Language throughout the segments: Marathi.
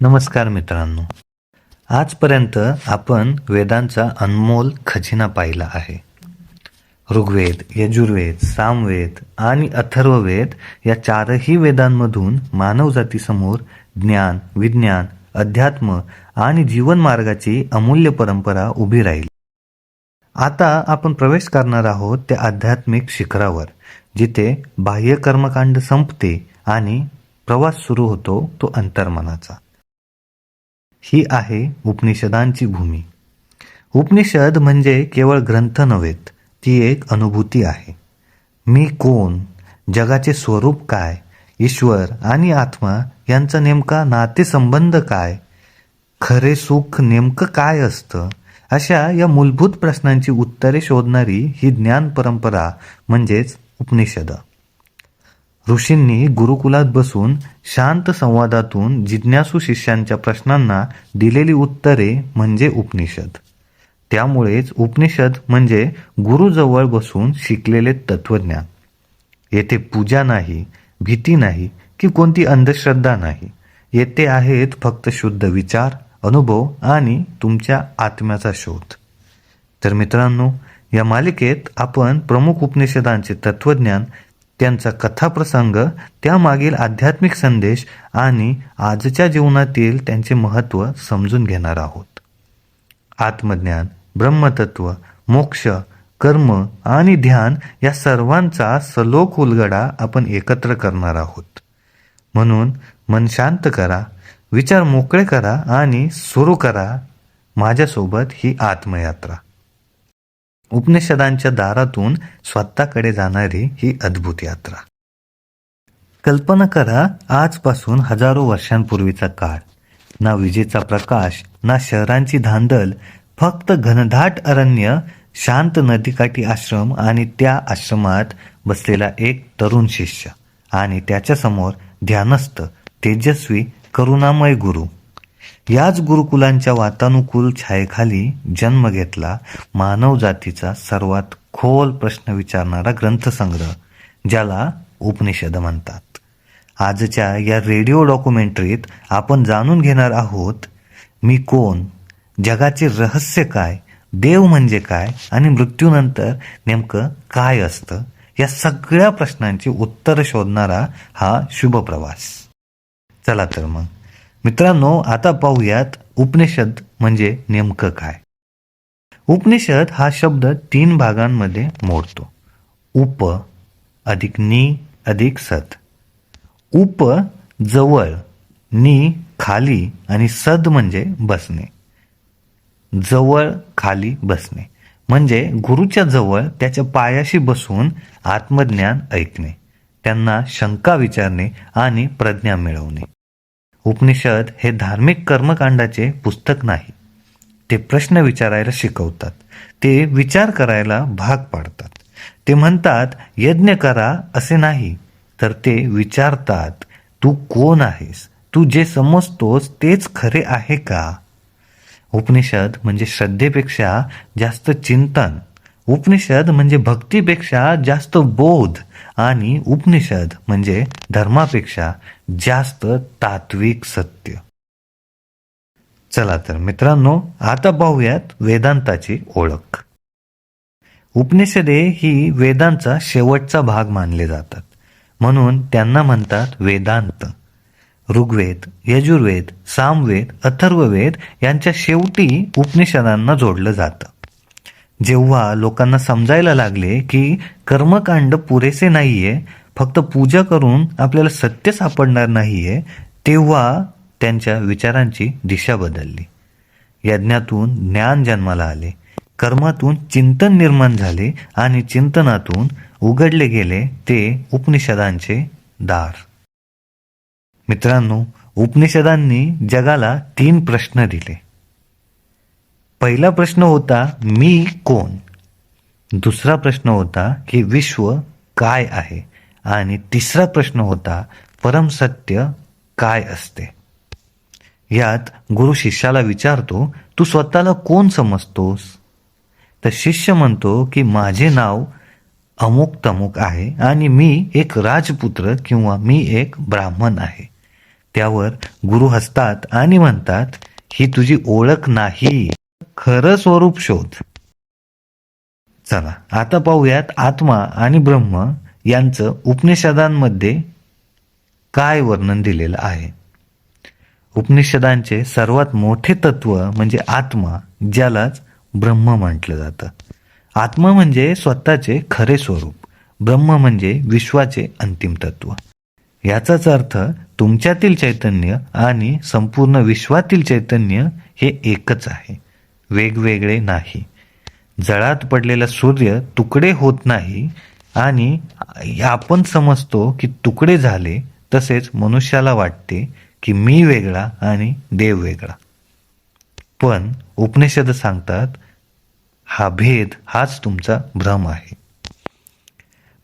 नमस्कार मित्रांनो. आजपर्यंत आपण वेदांचा अनमोल खजिना पाहिला आहे. ऋग्वेद यजुर्वेद सामवेद आणि अथर्ववेद या चारही वेदांमधून मानवजातीसमोर ज्ञान विज्ञान अध्यात्म आणि जीवन मार्गाची अमूल्य परंपरा उभी राहील. आता आपण प्रवेश करणार आहोत त्या आध्यात्मिक शिखरावर जिथे बाह्य कर्मकांड संपते आणि प्रवास सुरू होतो तो अंतर्मनाचा. ही आहे उपनिषदांची भूमी. उपनिषद म्हणजे केवळ ग्रंथ नव्हेत ती एक अनुभूती आहे. मी कोण जगाचे स्वरूप काय ईश्वर आणि आत्मा यांचा नेमका नातेसंबंध काय खरे सुख नेमकं काय असतं अशा या मूलभूत प्रश्नांची उत्तरे शोधणारी ही ज्ञान परंपरा म्हणजेच उपनिषद. ऋषींनी गुरुकुलात बसून शांत संवादातून जिज्ञासू शिष्यांच्या प्रश्नांना दिलेली उत्तरे म्हणजे उपनिषद. त्यामुळेच उपनिषद म्हणजे गुरुजवळ बसून शिकलेले तत्वज्ञान. येथे पूजा नाही भीती नाही की कोणती अंधश्रद्धा नाही. येथे आहेत फक्त शुद्ध विचार अनुभव आणि तुमच्या आत्म्याचा शोध. तर मित्रांनो या मालिकेत आपण प्रमुख उपनिषदांचे तत्वज्ञान त्यांचा कथाप्रसंग त्यामागील आध्यात्मिक संदेश आणि आजच्या जीवनातील त्यांचे महत्त्व समजून घेणार आहोत. आत्मज्ञान ब्रह्मतत्व मोक्ष कर्म आणि ध्यान या सर्वांचा सलोक उलगडा आपण एकत्र करणार आहोत. म्हणून मन शांत करा विचार मोकळे करा आणि सुरू करा. माझ्यासोबत ही आत्मयात्रा. उपनिषदांच्या दारातून स्वतःकडे जाणारी ही अद्भुत यात्रा. कल्पना करा आजपासून हजारो वर्षांपूर्वीचा काळ. ना विजेचा प्रकाश ना शहरांची धांदल फक्त घनदाट अरण्य शांत नदीकाठी आश्रम आणि त्या आश्रमात बसलेला एक तरुण शिष्य. आणि त्याच्यासमोर ध्यानस्थ तेजस्वी करुणामय गुरु. याच गुरुकुलांच्या वातानुकूल छायेखाली जन्म घेतला मानव जातीचा सर्वात खोल प्रश्न विचारणारा ग्रंथसंग्रह ज्याला उपनिषद म्हणतात. आजच्या या रेडिओ डॉक्युमेंटरीत आपण जाणून घेणार आहोत मी कोण जगाचे रहस्य काय देव म्हणजे काय आणि मृत्यूनंतर नेमकं काय असतं या सगळ्या प्रश्नांची उत्तर शोधणारा हा शुभ प्रवास चला तर मग. मित्रांनो आता पाहूयात उपनिषद म्हणजे नेमकं काय? उपनिषद हा शब्द तीन भागांमध्ये मोडतो. उप अधिक नी अधिक सत. उप जवळ नी खाली आणि सद म्हणजे बसणे. जवळ खाली बसणे. म्हणजे गुरुच्या जवळ त्याच्या पायाशी बसून आत्मज्ञान ऐकणे. त्यांना शंका विचारणे आणि प्रज्ञा मिळवणे. उपनिषद हे धार्मिक कर्मकांडाचे पुस्तक नाही. ते प्रश्न विचारायला शिकवतात. ते विचार करायला भाग पाडतात. ते म्हणतात यज्ञ करा असे नाही तर ते विचारतात तू कोण आहेस? तू जे समजतोस तेच खरे आहे का? उपनिषद म्हणजे श्रद्धेपेक्षा जास्त चिंतन. उपनिषद म्हणजे भक्तीपेक्षा जास्त बोध आणि उपनिषद म्हणजे धर्मापेक्षा जास्त तात्विक सत्य. चला तर मित्रांनो आता पाहूयात वेदांताची ओळख. उपनिषदे ही वेदांचा शेवटचा भाग मानले जातात. म्हणून त्यांना म्हणतात वेदांत. ऋग्वेद यजुर्वेद सामवेद अथर्ववेद यांच्या शेवटी उपनिषदांना जोडलं जातं. जेव्हा लोकांना समजायला लागले की कर्मकांड पुरेसे नाहीये फक्त पूजा करून आपल्याला सत्य सापडणार नाहीये तेव्हा त्यांच्या विचारांची दिशा बदलली. यज्ञातून ज्ञान जन्माला आले. कर्मातून चिंतन निर्माण झाले आणि चिंतनातून उघडले गेले ते उपनिषदांचे दार. मित्रांनो उपनिषदांनी जगाला तीन प्रश्न दिले. पहिला प्रश्न होता मी कोण? दुसरा प्रश्न होता की विश्व काय आहे? आणि तिसरा प्रश्न होता परमसत्य काय असते? यात गुरु शिष्याला विचारतो तू स्वतःला कोण समजतोस? तर शिष्य म्हणतो की माझे नाव अमुक तमुक आहे आणि मी एक राजपुत्र किंवा मी एक ब्राह्मण आहे. त्यावर गुरु हसतात आणि म्हणतात ही तुझी ओळख नाही. खरं स्वरूप शोध. चला आता पाहूयात आत्मा आणि ब्रह्म यांचं उपनिषदांमध्ये काय वर्णन दिलेलं आहे. उपनिषदांचे सर्वात मोठे तत्व म्हणजे आत्मा ज्यालाच ब्रह्म म्हटलं जातं. आत्मा म्हणजे स्वतःचे खरे स्वरूप ब्रह्म म्हणजे विश्वाचे अंतिम तत्व. याचाच अर्थ तुमच्यातील चैतन्य आणि संपूर्ण विश्वातील चैतन्य हे एकच आहे. वेगवेगळे नाही. जळात पडलेला सूर्य तुकडे होत नाही आणि आपण समजतो की तुकडे झाले तसेच मनुष्याला वाटते की मी वेगळा आणि देव वेगळा. पण उपनिषद सांगतात हा भेद हाच तुमचा भ्रम आहे.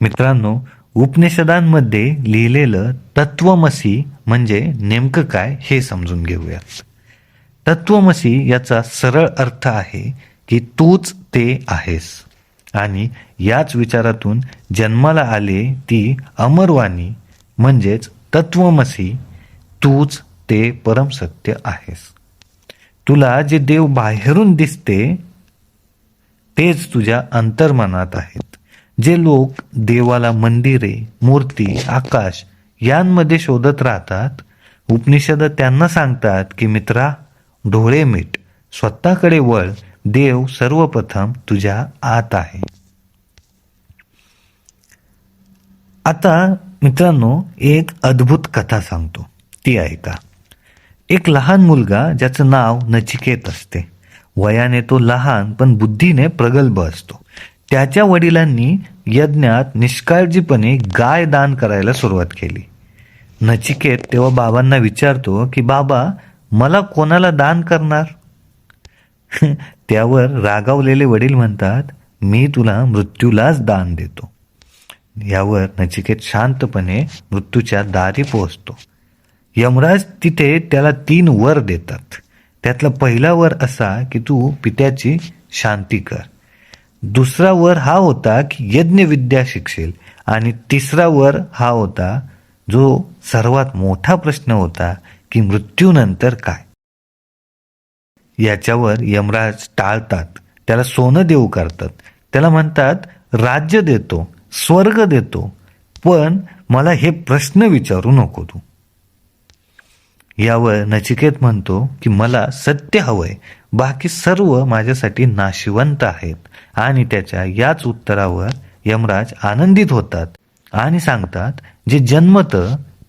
मित्रांनो उपनिषदांमध्ये लिहिलेलं तत्वमसी म्हणजे नेमकं काय हे समजून घेऊयात. तत्वमसी याचा सरळ अर्थ आहे की तूच ते आहेस. आणि याच विचारातून जन्माला आले ती अमरवाणी म्हणजेच तत्वमसी तूच ते परमसत्य आहेस. तुला जे देव बाहेरून दिसते तेच तुझ्या अंतर्मनात आहेत. जे लोक देवाला मंदिरे मूर्ती आकाश यांमध्ये शोधत राहतात उपनिषद त्यांना सांगतात की मित्रा डोळे मीट स्वतःकडे वळ. देव सर्वप्रथम तुझ्या आत आहे. आता मित्रांनो एक अद्भुत कथा सांगतो. ती ऐका. एक लहान मुलगा ज्याचं नाव नचिकेत असते. वयाने तो लहान पण बुद्धीने प्रगल्भ असतो. त्याच्या वडिलांनी यज्ञात निष्काळजीपणे गाय दान करायला सुरुवात केली. नचिकेत तेव्हा बाबांना विचारतो की बाबा मला कोणाला दान करणार? त्यावर रागावलेले वडील म्हणतात मी तुला मृत्यूलाच दान देतो. यावर नचिकेत शांतपणे मृत्यूच्या दारी पोहोचतो. यमराज तिथे त्याला तीन वर देतात. त्यातला पहिला वर असा की तू पित्याची शांती कर. दुसरा वर हा होता की यज्ञविद्या शिकशील. आणि तिसरा वर हा होता जो सर्वात मोठा प्रश्न होता की मृत्यूनंतर काय? याच्यावर यमराज टाळतात. त्याला सोनं देऊ करतात. त्याला म्हणतात राज्य देतो स्वर्ग देतो पण मला हे प्रश्न विचारू नको तू. यावर नचिकेत म्हणतो की मला सत्य हवंय. बाकी सर्व माझ्यासाठी नाशिवंत आहेत. आणि त्याच्या याच उत्तरावर यमराज आनंदित होतात आणि सांगतात जे जन्मत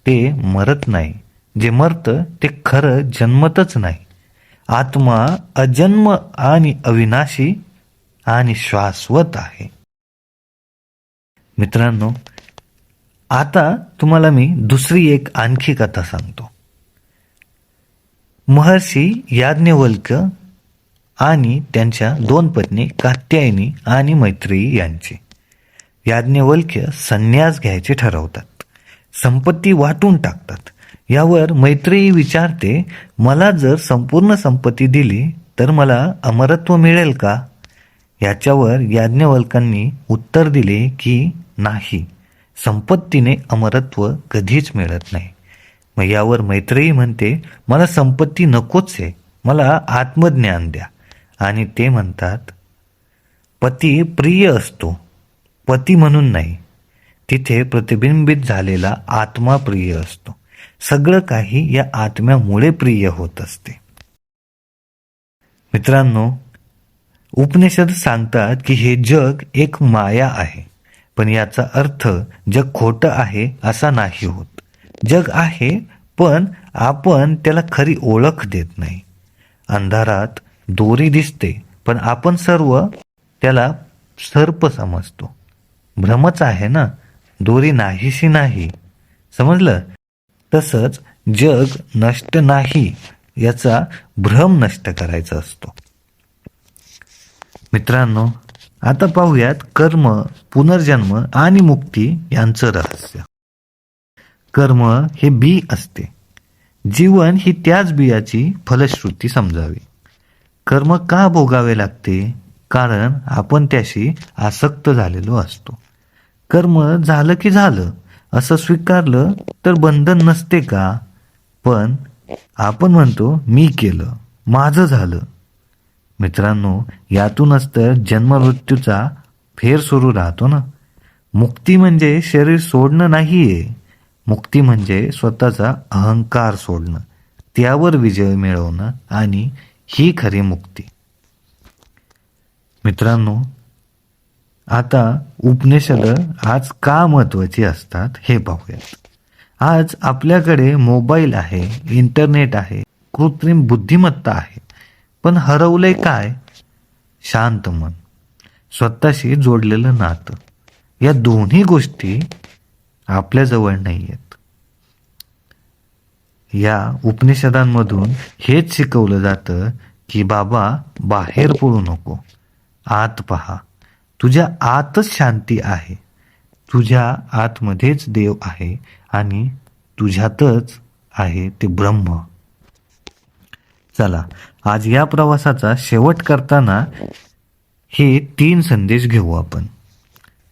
ते मरत नाही. जे मरत ते खरं जन्मतच नाही. आत्मा अजन्म आणि अविनाशी आणि शाश्वत आहे. मित्रांनो आता तुम्हाला मी दुसरी एक आणखी कथा सांगतो. महर्षी याज्ञवल्क आणि त्यांच्या दोन पत्नी कात्यायनी आणि मैत्रेयी यांची. याज्ञवल्क्य संन्यास घ्यायचे ठरवतात. संपत्ती वाटून टाकतात. यावर मैत्रेयी विचारते मला जर संपूर्ण संपत्ती दिली तर मला अमरत्व मिळेल का? याच्यावर याज्ञवल्कांनी उत्तर दिले की नाही संपत्तीने अमरत्व कधीच मिळत नाही. मग यावर मैत्रेयी म्हणते मला संपत्ती नकोच आहे मला आत्मज्ञान द्या. आणि ते म्हणतात पती प्रिय असतो पती म्हणून नाही तिथे प्रतिबिंबित झालेला आत्मा प्रिय असतो. सगळं काही या आत्म्यामुळे प्रिय होत असते. मित्रांनो उपनिषद सांगतात की हे जग एक माया आहे पण याचा अर्थ जग खोटं आहे असा नाही होत. जग आहे पण आपण त्याला खरी ओळख देत नाही. अंधारात दोरी दिसते पण आपण सर्व त्याला सर्प समजतो. भ्रमच आहे ना? दोरी नाहीशी नाही. समजलं? तसंच जग नष्ट नाही याचा भ्रम नष्ट करायचा असतो. मित्रांनो आता पाहूयात कर्म पुनर्जन्म आणि मुक्ती यांचं रहस्य. कर्म हे बी असते. जीवन ही त्याच बियाची फलश्रुती समजावी. कर्म का भोगावे लागते? कारण आपण त्याशी आसक्त झालेलो असतो. कर्म झालं की झालं असं स्वीकारलं तर बंधन नसते का? पण आपण म्हणतो मी केलं माझं झालं. मित्रांनो यातूनच तर जन्ममृत्यूचा फेर सुरू राहतो ना? मुक्ती म्हणजे शरीर सोडणं नाहीये. मुक्ती म्हणजे स्वतःचा अहंकार सोडणं. त्यावर विजय मिळवणं आणि ही खरी मुक्ती. मित्रांनो आता उपनिषद आज का महत्वाची असतात हे पाहूयात. आज आपल्याकडे मोबाईल आहे इंटरनेट आहे कृत्रिम बुद्धिमत्ता आहे पण हरवलंय काय? शांत मन स्वतःशी जोडलेलं नातं. या दोन्ही गोष्टी आपल्याजवळ नाही आहेत या उपनिषदांमधून हेच शिकवलं जातं की बाबा बाहेर पडू नको आत पहा. तुझ्या आतच शांती आहे. तुझ्या आतमध्येच देव आहे आणि तुझ्यातच आहे ते ब्रह्म. चला आज या प्रवासाचा शेवट करताना हे तीन संदेश घेऊ आपण.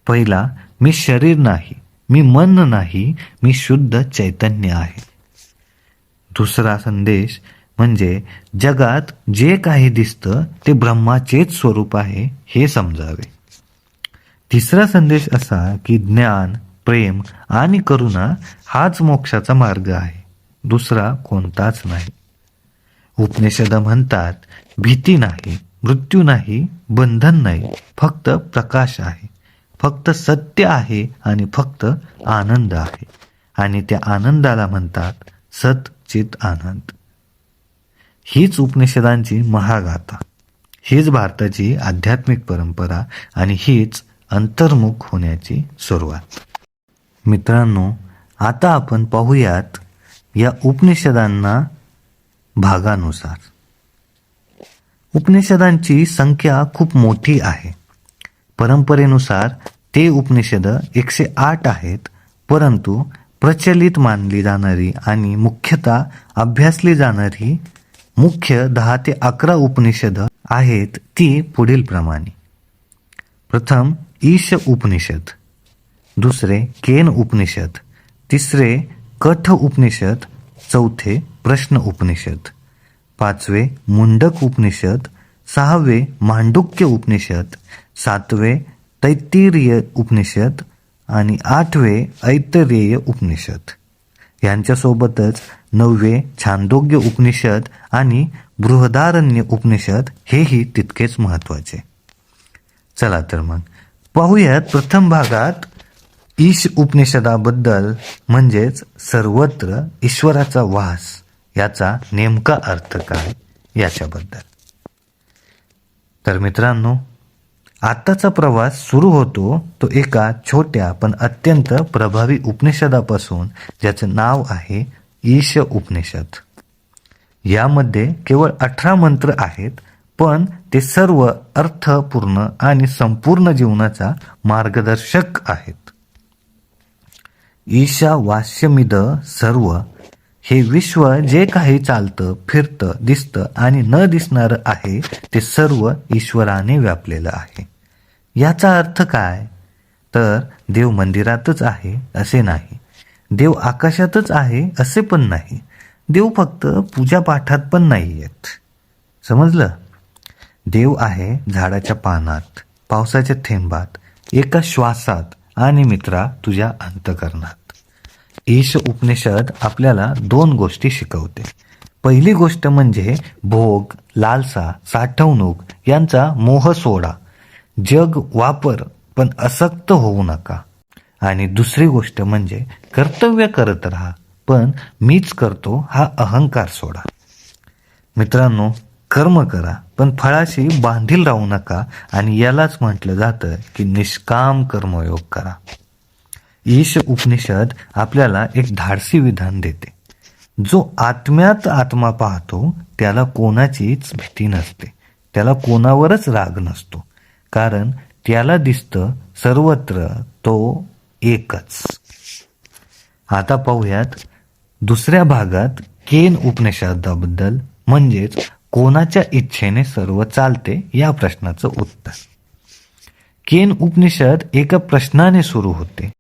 पहिला मी शरीर नाही मी मन नाही मी शुद्ध चैतन्य आहे. दुसरा संदेश म्हणजे जगात जे काही दिसतं ते ब्रह्माचेच स्वरूप आहे हे समजावे. तिसरा संदेश असा की ज्ञान प्रेम आणि करुणा हाच मोक्षाचा मार्ग आहे. दुसरा कोणताच नाही. उपनिषद म्हणतात भीती नाही मृत्यू नाही बंधन नाही फक्त प्रकाश आहे. फक्त सत्य आहे आणि फक्त आनंद आहे. आणि त्या आनंदाला म्हणतात सतचित आनंद. हीच उपनिषदांची महागाथा. हीच भारताची आध्यात्मिक परंपरा आणि हीच अंतर्मुख होण्याची सुरुवात. मित्रांनो आता आपण पाहूयात या उपनिषदांना भागानुसार. उपनिषदांची संख्या खूप मोठी आहे. परंपरेनुसार ते उपनिषद एकशे आठ आहेत परंतु प्रचलित मानली जाणारी आणि मुख्यतः अभ्यासली जाणारी मुख्य दहा ते अकरा उपनिषद आहेत ती पुढील प्रमाणे प्रथम ईश उपनिषद. दुसरे केन उपनिषद. तिसरे कठ उपनिषद. चौथे प्रश्न उपनिषद. पाचवे मुंडक उपनिषद. सहावे मांडुक्य उपनिषद. सातवे तैत्तिरीय उपनिषद. आणि आठवे ऐतरेय उपनिषद. यांच्यासोबतच नववे छांदोग्य उपनिषद आणि बृहदारण्य उपनिषद हेही तितकेच महत्त्वाचे. चला तर मग पाहूयात प्रथम भागात ईश उपनिषदाबद्दल म्हणजेच सर्वत्र ईश्वराचा वास याचा नेमका अर्थ काय याच्याबद्दल. तर मित्रांनो आत्ताचा प्रवास सुरू होतो तो एका छोट्या पण अत्यंत प्रभावी उपनिषदापासून ज्याचं नाव आहे ईश उपनिषद. यामध्ये केवळ अठरा मंत्र आहेत पण ते सर्व अर्थपूर्ण आणि संपूर्ण जीवनाचा मार्गदर्शक आहेत. ईशा वाश्यमिद सर्व हे विश्व जे काही चालतं फिरतं दिसतं आणि न दिसणारं आहे ते सर्व ईश्वराने व्यापलेलं आहे. याचा अर्थ काय? तर देव मंदिरातच आहे असे नाही. देव आकाशातच आहे असे पण नाही. देव फक्त पूजापाठात पण नाही आहेत समजलं? देव आहे झाडाच्या पानात पावसाच्या थेंबात एका श्वासात आणि मित्रा तुझ्या अंतकरणात. ईश उपनिषद आपल्याला दोन गोष्टी शिकवते. पहिली गोष्ट म्हणजे भोग लालसा साठवणूक यांचा मोह सोडा. जग वापर पण असक्त होऊ नका. आणि दुसरी गोष्ट म्हणजे कर्तव्य करत राहा पण मीच करतो हा अहंकार सोडा. मित्रांनो कर्म करा पण फळाशी बांधील राहू नका आणि यालाच म्हटलं जातं की निष्काम कर्मयोग करा. ईश उपनिषद आपल्याला एक धाडसी विधान देते. जो आत्म्यात आत्मा पाहतो त्याला कोणाचीच भीती नसते. त्याला कोणावरच राग नसतो. कारण त्याला दिसतं सर्वत्र तो एकच. आता पाहूयात दुसऱ्या भागात केन उपनिषदाबद्दल म्हणजेच कोणाच्या इच्छेने सर्व चालते या प्रश्नाचं उत्तर. केन उपनिषद एका प्रश्नाने सुरू होते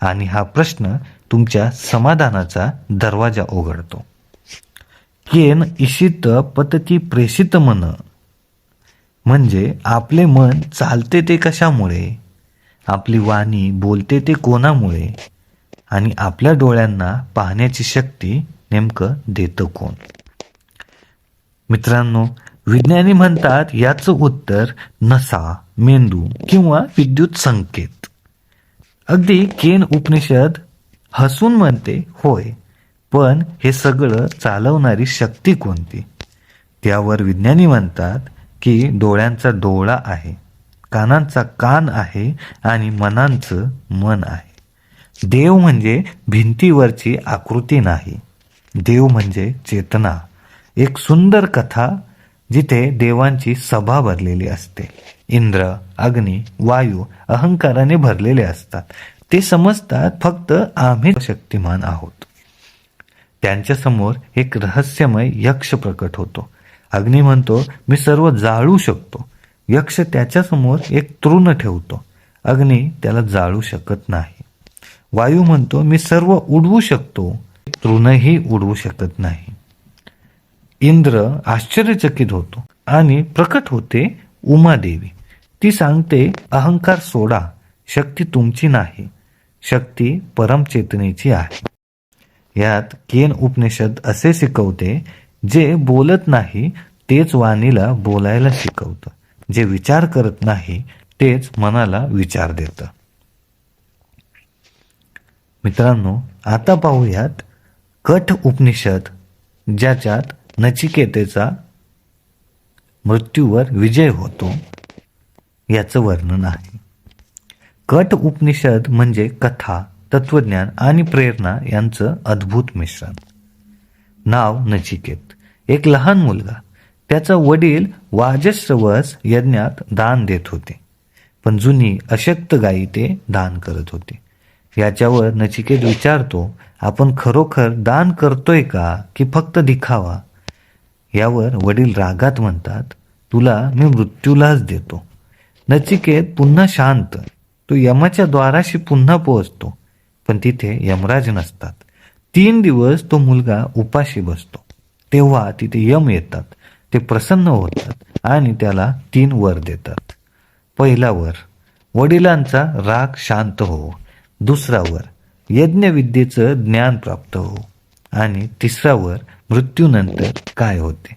आणि हा प्रश्न तुमच्या समाधानाचा दरवाजा उघडतो. केन इशित पतती प्रेषित मन. म्हणजे आपले मन चालते ते कशामुळे? आपली वाणी बोलते ते कोणामुळे? आणि आपल्या डोळ्यांना पाहण्याची शक्ती नेमकं देतं कोण? मित्रांनो विज्ञानी म्हणतात याचं उत्तर नसा मेंदू किंवा विद्युत संकेत. अगदी केन उपनिषद हसून म्हणते होय पण हे सगळं चालवणारी शक्ती कोणती? त्यावर विज्ञानी म्हणतात की डोळ्यांचा डोळा आहे कानांचा कान आहे आणि मनांचं मन आहे. देव म्हणजे भिंतीवरची आकृती नाही. देव म्हणजे चेतना. एक सुंदर कथा जिथे देवांची सभा भरलेली असते. इंद्र अग्नी वायू अहंकाराने भरलेले असतात. ते समजतात फक्त आम्ही शक्तिमान आहोत. त्यांच्यासमोर एक रहस्यमय यक्ष प्रकट होतो. अग्नी म्हणतो मी सर्व जाळू शकतो. यक्ष त्याच्यासमोर एक तृण ठेवतो. अग्नी त्याला जाळू शकत नाही. वायू म्हणतो मी सर्व उडवू शकतो. तृणही उडवू शकत नाही. इंद्र आश्चर्यचकित होतो आणि प्रकट होते उमादेवी ती सांगते अहंकार सोडा शक्ती तुमची नाही शक्ती परमचेतनेची आहे यात केन उपनिषद असे शिकवते जे बोलत नाही तेच वाणीला बोलायला शिकवतं. जे विचार करत नाही तेच मनाला विचार देतं. मित्रांनो आता पाहूयात कठ उपनिषद ज्याच्यात नचिकेतेचा मृत्यूवर विजय होतो याचं वर्णन आहे. कट उपनिषद म्हणजे कथा तत्वज्ञान आणि प्रेरणा यांचं अद्भुत मिश्रण. नाव नचिकेत. एक लहान मुलगा. त्याचा वडील वाजश्रवस यज्ञात दान देत होते पण जुनी अशक्त गायी ते दान करत होते. याच्यावर नचिकेत विचारतो आपण खरोखर दान करतोय का की फक्त दिखावा? यावर वडील रागात म्हणतात तुला मी मृत्यूलाच देतो. नचिकेत पुन्हा शांत तो यमाच्या द्वाराशी पुन्हा पोहोचतो पण तिथे यमराज नसतात. तीन दिवस तो मुलगा उपाशी बसतो. तेव्हा तिथे यम येतात ते प्रसन्न होतात आणि त्याला तीन वर देतात. पहिला वर वडिलांचा राग शांत हो. दुसरा वर यज्ञविद्येचं ज्ञान प्राप्त हो. आणि तिसरावर मृत्यूनंतर काय होते?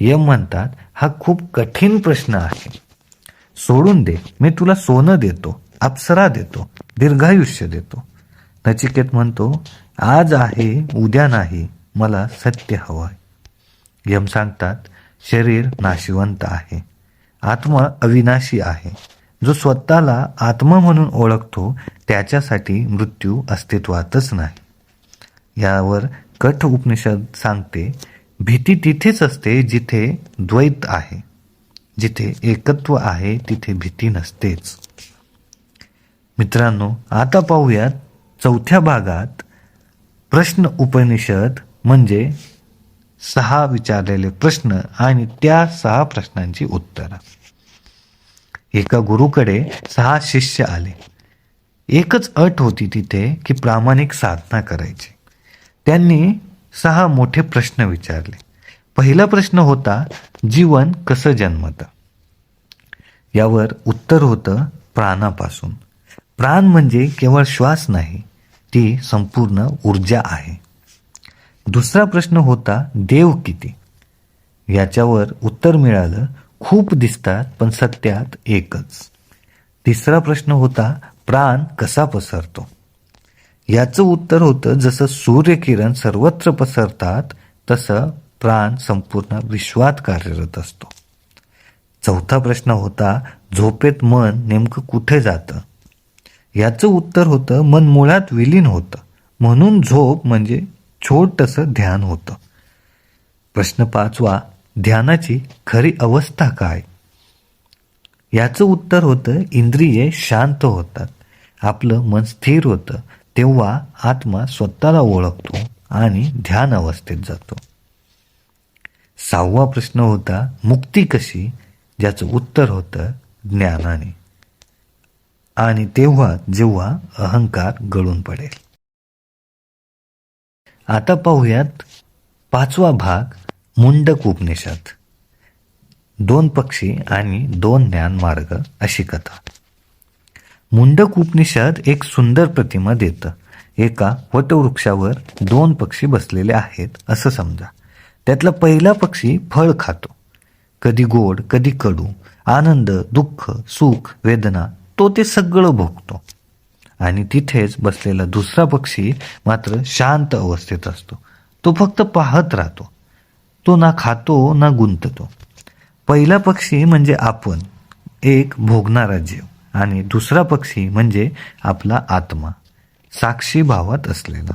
यम म्हणतात हा खूप कठीण प्रश्न आहे. सोडून दे मी तुला सोनं देतो अप्सरा देतो दीर्घायुष्य देतो. नचिकेत म्हणतो आज आहे उद्या नाही मला सत्य हवं आहे यम सांगतात शरीर नाशिवंत आहे. आत्मा अविनाशी आहे. जो स्वतःला आत्मा म्हणून ओळखतो त्याच्यासाठी मृत्यू अस्तित्वातच नाही. यावर कठ उपनिषद सांगते भीती तिथेच असते जिथे द्वैत आहे. जिथे एकत्व आहे तिथे भीती नसतेच. मित्रांनो आता पाहूयात चौथ्या भागात प्रश्न उपनिषद म्हणजे सहा विचारलेले प्रश्न आणि त्या सहा प्रश्नांची उत्तरं. एका गुरुकडे सहा शिष्य आले. एकच अट होती तिथे की प्रामाणिक साधना करायची. त्यांनी सहा मोठे प्रश्न विचारले. पहिला प्रश्न होता जीवन कसं जन्मतं? यावर उत्तर होतं प्राणापासून. प्राण म्हणजे केवळ श्वास नाही ती संपूर्ण ऊर्जा आहे. दुसरा प्रश्न होता देव किती? याच्यावर उत्तर मिळालं खूप दिसतात पण सत्यात एकच. तिसरा प्रश्न होता प्राण कसा पसरतो? याचं उत्तर होतं जसं सूर्यकिरण सर्वत्र पसरतात तसं प्राण संपूर्ण विश्वात कार्यरत असतो. चौथा प्रश्न होता झोपेत मन नेमकं कुठे जातं? याचं उत्तर होतं मन मुळात विलीन होतं. म्हणून झोप म्हणजे छोटंसं ध्यान होतं. प्रश्न पाचवा ध्यानाची खरी अवस्था काय? याचं उत्तर होतं इंद्रिये शांत होतात. आपलं मन स्थिर होतं. तेव्हा आत्मा स्वतःला ओळखतो आणि ध्यान अवस्थेत जातो. सहावा प्रश्न होता मुक्ती कशी? ज्याचं उत्तर होतं ज्ञानाने. आणि तेव्हा जेव्हा अहंकार गळून पडेल. आता पाहूयात पाचवा भाग मुंडक उपनिषद. दोन पक्षी आणि दोन ज्ञान मार्ग अशी कथा. मुंडक उपनिषद एक सुंदर प्रतिमा देतं. एका वटवृक्षावर दोन पक्षी बसलेले आहेत असं समजा. त्यातला पहिला पक्षी फळ खातो. कधी गोड कधी कडू आनंद दुःख सुख वेदना तो ते सगळं भोगतो. आणि तिथेच बसलेला दुसरा पक्षी मात्र शांत अवस्थेत असतो. तो फक्त पाहत राहतो. तो ना खातो ना गुंततो. पहिला पक्षी म्हणजे आपण एक भोगणारा जीव. आणि दुसरा पक्षी म्हणजे आपला आत्मा साक्षी भावात असलेला.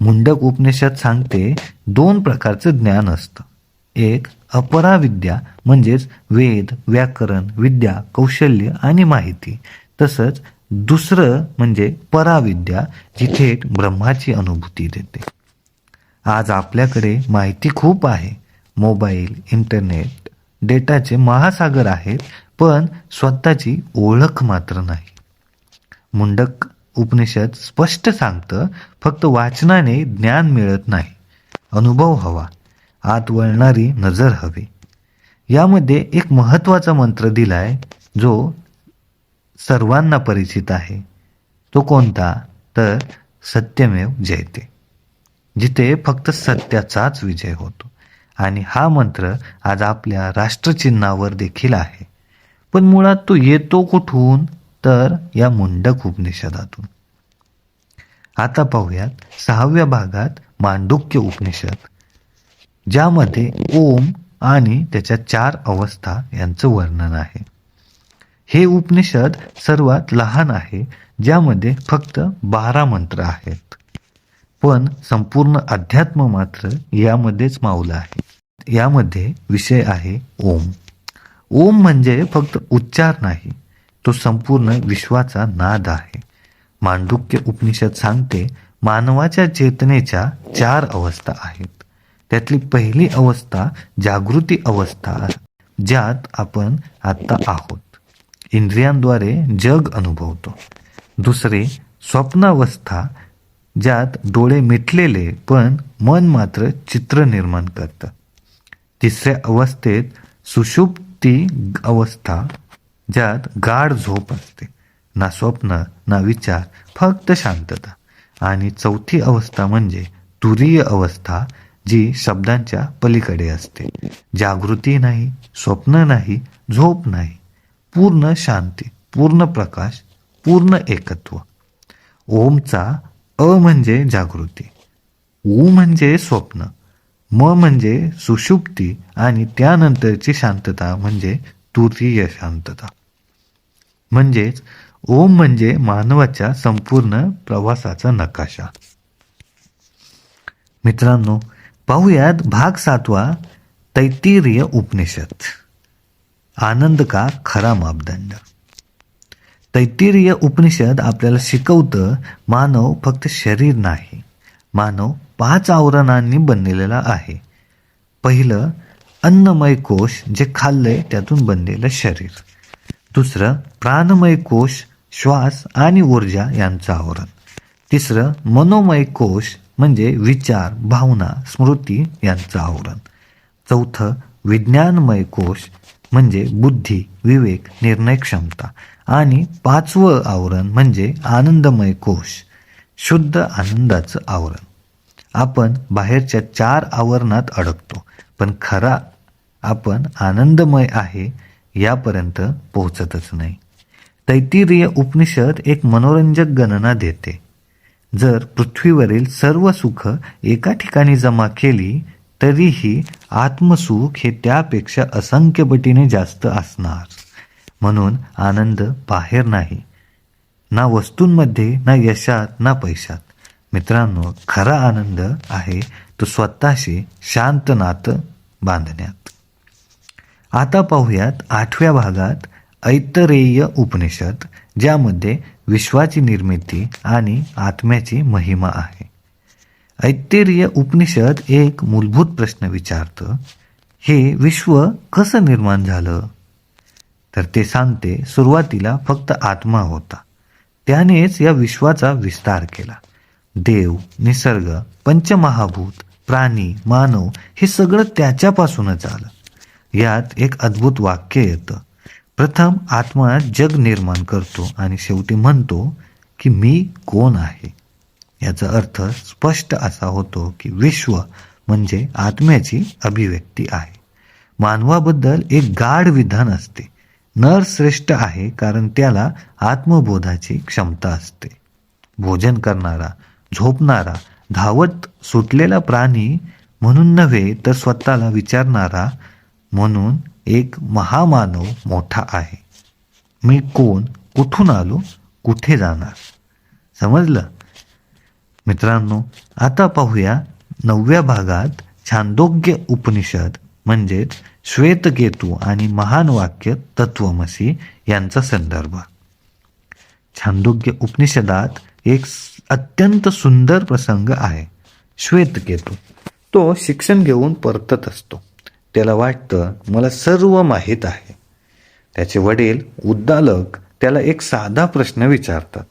मुंडक उपनिषद सांगते दोन प्रकारचं ज्ञान असतं. एक अपराविद्या म्हणजेच वेद व्याकरण विद्या कौशल्य आणि माहिती. तसंच दुसरं म्हणजे पराविद्या जी थेट ब्रह्माची अनुभूती देते. आज आपल्याकडे माहिती खूप आहे. मोबाईल इंटरनेट डेटाचे महासागर आहेत पण स्वतःची ओळख मात्र नाही. मुंडक उपनिषद स्पष्ट सांगतं फक्त वाचनाने ज्ञान मिळत नाही. अनुभव हवा. आत वळणारी नजर हवी. यामध्ये एक महत्त्वाचा मंत्र दिलाय जो सर्वांना परिचित आहे. तो कोणता? तर सत्यमेव जयते. जिथे फक्त सत्याचाच विजय होतो. आणि हा मंत्र आज आपल्या राष्ट्रचिन्हावर देखील आहे. पण मुळात तो येतो कुठून? तर या मुंडक उपनिषदातून. आता पाहूयात सहाव्या भागात मांडुक्य उपनिषद ज्यामध्ये ओम आणि त्याच्या चार अवस्था यांचं वर्णन आहे. हे उपनिषद सर्वात लहान आहे ज्यामध्ये फक्त बारा मंत्र आहेत. पण संपूर्ण अध्यात्म मात्र यामध्येच मावलं आहे. यामध्ये विषय आहे ओम. ओम म्हणजे फक्त उच्चार नाही तो संपूर्ण विश्वाचा नाद आहे. मांडुक्य उपनिषद सांगते मानवाच्या चेतनेच्या चार अवस्था आहेत. त्यातली पहिली अवस्था जागृती अवस्था ज्यात आपण आत्ता आहोत. इंद्रियांद्वारे जग अनुभवतो. दुसरे स्वप्नावस्था ज्यात डोळे मिटलेले पण मन मात्र चित्र निर्माण करतं. तिसऱ्या अवस्थेत ती अवस्था ज्यात गाढ झोप असते. ना स्वप्न ना विचार फक्त शांतता. आणि चौथी अवस्था म्हणजे तुरीय अवस्था जी शब्दांच्या पलीकडे असते. जागृती नाही स्वप्न नाही झोप नाही. पूर्ण शांती पूर्ण प्रकाश पूर्ण एकत्व. ओमचा अ म्हणजे जागृती. ऊ म्हणजे स्वप्न. म म्हणजे सुषुप्ती आणि त्यानंतरची शांतता म्हणजे तृतीय शांतता. म्हणजेच ओम म्हणजे मानवाच्या संपूर्ण प्रवासाचा नकाशा. मित्रांनो पाहुयात भाग सातवा तैतिरीय उपनिषद. आनंद का खरा मापदंड? तैतिरीय उपनिषद आपल्याला शिकवतं मानव फक्त शरीर नाही मानव पाच आवरणांनी बनलेला आहे. पहिलं अन्नमय कोश जे खाल्लंय त्यातून बनलेलं शरीर. दुसरं प्राणमय कोश श्वास आणि ऊर्जा यांचं आवरण. तिसरं मनोमय कोश म्हणजे विचार भावना स्मृती यांचं आवरण. चौथं विज्ञानमय कोश म्हणजे बुद्धी विवेक निर्णय क्षमता. आणि पाचवं आवरण म्हणजे आनंदमय कोश शुद्ध आनंदाचं आवरण. आपण बाहेरच्या चार आवरणात अडकतो. पण खरा आपण आनंदमय आहे यापर्यंत पोहोचतच नाही. तैतिरीय उपनिषद एक मनोरंजक गणना देते. जर पृथ्वीवरील सर्व सुख एका ठिकाणी जमा केली तरीही आत्मसुख हे त्यापेक्षा असंख्य पटीने जास्त असणार. म्हणून आनंद बाहेर नाही. ना वस्तूंमध्ये ना यशात ना पैशात. मित्रांनो खरा आनंद आहे तो स्वतःशी शांत नातं बांधण्यात. आता पाहूयात आठव्या भागात ऐतरेय उपनिषद ज्यामध्ये विश्वाची निर्मिती आणि आत्म्याची महिमा आहे. ऐतरेय उपनिषद एक मूलभूत प्रश्न विचारतं हे विश्व कसं निर्माण झालं? तर ते सांगते सुरुवातीला फक्त आत्मा होता. त्यानेच या विश्वाचा विस्तार केला. देव निसर्ग पंचमहाभूत प्राणी मानव हे सगळं त्याच्यापासूनच आलं. यात एक अद्भुत वाक्य येतं. प्रथम आत्मा जग निर्माण करतो आणि शेवटी म्हणतो की मी कोण आहे? याचा अर्थ स्पष्ट असा होतो की विश्व म्हणजे आत्म्याची अभिव्यक्ती आहे. मानवाबद्दल एक गाढ विधान असते. नर श्रेष्ठ आहे कारण त्याला आत्मबोधाची क्षमता असते. भोजन करणारा झोपणारा धावत सुटलेला प्राणी म्हणून नव्हे तर स्वतःला विचारणारा म्हणून एक महामानव मोठा आहे. मी कोण? कुठून आलो? कुठे जाणार? समजलं? मित्रांनो आता पाहूया नवव्या भागात छांदोग्य उपनिषद म्हणजेच श्वेतकेतू आणि महान वाक्य तत्वमसी यांचा संदर्भ. छांदोग्य उपनिषदात एक अत्यंत सुंदर प्रसंग आहे. श्वेतकेतू तो शिक्षण घेऊन परतत असतो. त्याला वाटतं मला सर्व माहीत आहे. त्याचे वडील उद्दालक त्याला एक साधा प्रश्न विचारतात.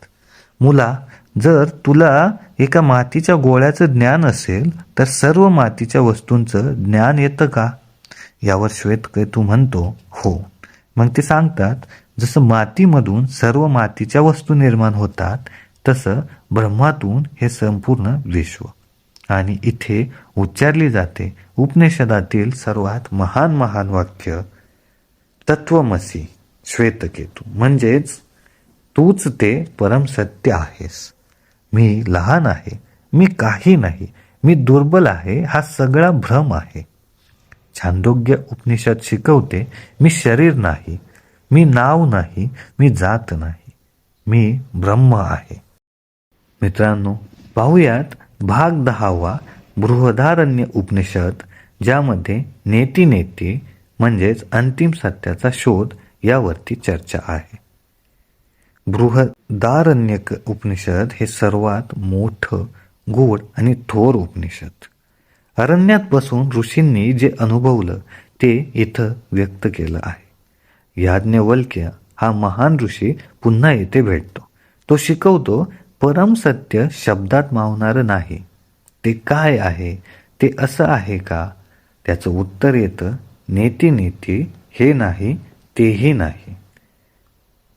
मुला जर तुला एका मातीच्या गोळ्याचं ज्ञान असेल तर सर्व मातीच्या वस्तूंचं ज्ञान येतं का? यावर श्वेतकेतू म्हणतो हो. मग ते सांगतात जसं मातीमधून सर्व मातीच्या वस्तू निर्माण होतात तसं ब्रह्मातून हे संपूर्ण विश्व. आणि इथे उच्चारली जाते उपनिषदातील सर्वात महान महान वाक्य तत्वमसी श्वेतकेतू. म्हणजेच तूच ते परमसत्य आहेस. मी लहान आहे मी काही नाही मी दुर्बल आहे हा सगळा भ्रम आहे. छांदोग्य उपनिषद शिकवते मी शरीर नाही मी नाव नाही मी जात नाही मी ब्रह्म आहे. मित्रांनो पाहूयात भाग दहावा बृहदारण्य उपनिषद ज्यामध्ये नेती नेते म्हणजेच अंतिम सत्याचा शोध यावरती चर्चा आहे. बृहदारण्यक उपनिषद हे सर्वात मोठं गोड आणि थोर उपनिषद. अरण्यात बसून ऋषींनी जे अनुभवलं ते इथं व्यक्त केलं आहे. याज्ञवल्क्य हा महान ऋषी पुन्हा येथे भेटतो. तो शिकवतो परम सत्य शब्दात मावणारं नाही. ते काय आहे? ते असं आहे का? त्याचं उत्तर येतं नेती नेती हे नाही तेही नाही.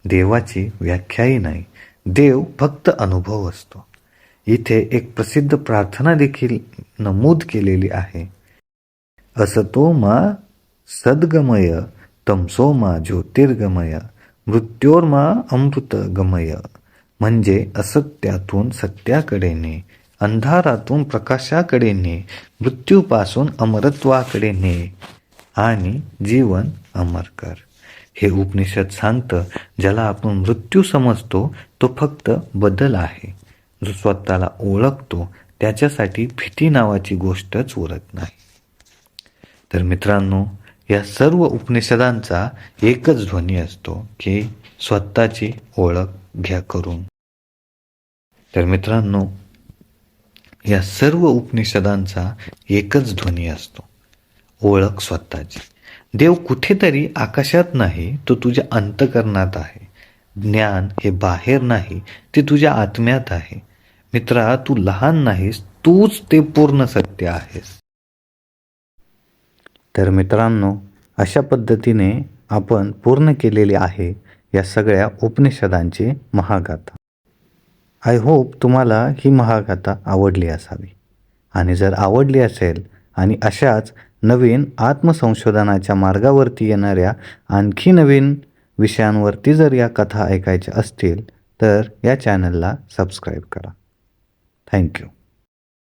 देवाची व्याख्याही नाही. देव फक्त अनुभव असतो. इथे एक प्रसिद्ध प्रार्थना देखील नमूद केलेली आहे. असतो मा सद्गमय तमसो मा ज्योतिर्गमय मृत्योर्मा अमृत गमय म्हणजे असत्यातून सत्याकडे ने अंधारातून प्रकाशाकडे ने मृत्यूपासून अमरत्वाकडे ने आणि जीवन अमर कर. हे उपनिषद सांगतं ज्याला आपण मृत्यू समजतो तो फक्त बदल आहे. जो स्वतःला ओळखतो त्याच्यासाठी भीती नावाची गोष्टच उरत नाही. तर मित्रांनो या सर्व उपनिषदांचा एकच ध्वनी असतो की स्वतःची ओळख घ्या करून. तर मित्रांनो या सर्व उपनिषदांचा एकच ध्वनी असतो. ओळख स्वतःची. देव कुठेतरी आकाशात नाही तो तुझ्या अंतकरणात आहे. ज्ञान हे बाहेर नाही ते तुझ्या आत्म्यात आहे. मित्रा तू लहान नाहीस तूच ते पूर्ण सत्य आहेस. तर मित्रांनो अशा पद्धतीने आपण पूर्ण केलेले आहे या सगळ्या उपनिषदांची महागाथा. आय होप तुम्हाला ही महागाथा आवडली असावी. आणि जर आवडली असेल आणि अशाच नवीन आत्मसंशोधनाच्या मार्गावरती येणाऱ्या आणखी नवीन विषयांवरती जर या कथा ऐकायच्या असतील तर या चॅनलला सबस्क्राईब करा. थँक्यू